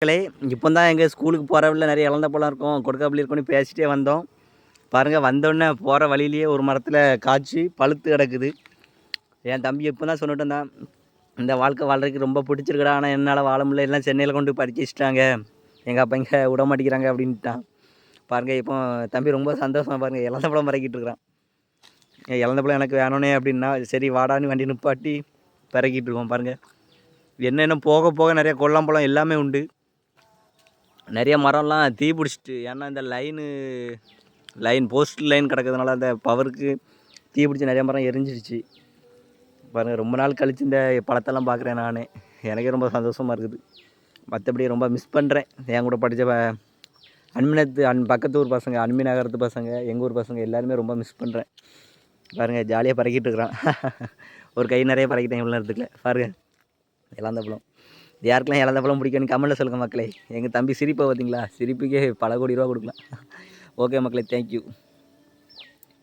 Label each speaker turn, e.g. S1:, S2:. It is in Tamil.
S1: மக்களே இப்போ தான் எங்கள் ஸ்கூலுக்கு போகிறவில்ல நிறைய இழந்த பழம் இருக்கும். கொடுக்காப்புளி இருக்கும்னு பேசிகிட்டே வந்தோம். பாருங்கள் வந்தோடனே போகிற வழியிலேயே ஒரு மரத்தில் காய்ச்சி பழுத்து கிடக்குது. என் தம்பி இப்போ தான் சொல்லிட்டு இருந்தான் இந்த வாழ்க்கை வாழ்றதுக்கு ரொம்ப பிடிச்சிருக்குடா. ஆனால் என்னால் வாழ முடியல. எல்லாம் சென்னையில் கொண்டு போய் படிக்க வச்சுட்டாங்க. எங்கள் அப்பா இங்கே விட மாட்டேங்கிறாங்க அப்படின்ட்டான். பாருங்கள் இப்போ தம்பி ரொம்ப சந்தோஷமாக பாருங்கள் இழந்த பழம் பறக்கிட்டு இருக்கிறான். ஏன் இழந்த பழம் எனக்கு வேணும்னே அப்படின்னா சரி வாடான்னு வண்டி நிப்பாட்டி பறக்கிட்டு இருக்கோம் பாருங்கள் என்னென்ன போக போக நிறைய கொல்லாம்பழம் எல்லாமே உண்டு. நிறைய மரம்லாம் தீ பிடிச்சிட்டு ஏன்னா இந்த லைனு லைன் போஸ்ட் லைன் கிடக்கிறதுனால அந்த பவருக்கு தீ பிடிச்சி நிறைய மரம் எரிஞ்சிடுச்சு. பாருங்கள் ரொம்ப நாள் கழித்து இந்த பழத்தெல்லாம் பார்க்குறேன் நான். எனக்கே ரொம்ப சந்தோஷமாக இருக்குது. மற்றபடி ரொம்ப மிஸ் பண்ணுறேன் என் கூட படித்த அன்மினத்து அன் பக்கத்து ஊர் பசங்க அன்மி நகரத்து பசங்க எங்கள் ஊர் பசங்க எல்லாருமே ரொம்ப மிஸ் பண்ணுறேன் பாருங்கள் ஜாலியாக பறக்கிட்டு இருக்கிறான். ஒரு கை நிறைய பறக்கிட்டேன் இவ்வளோ நேரத்துக்குள்ள. பாருங்கள் எல்லாம் பழம் இது யாருக்கெல்லாம் இழந்த பழம் பிடிக்கும்னு கமெண்ட்டில் சொல்லுங்கள் மக்களே. எங்கள் தம்பி சிரிப்பை பார்த்தீங்களா? சிரிப்புக்கே பல கோடி ரூபா கொடுக்கலாம். ஓகே மக்களே தேங்க்யூ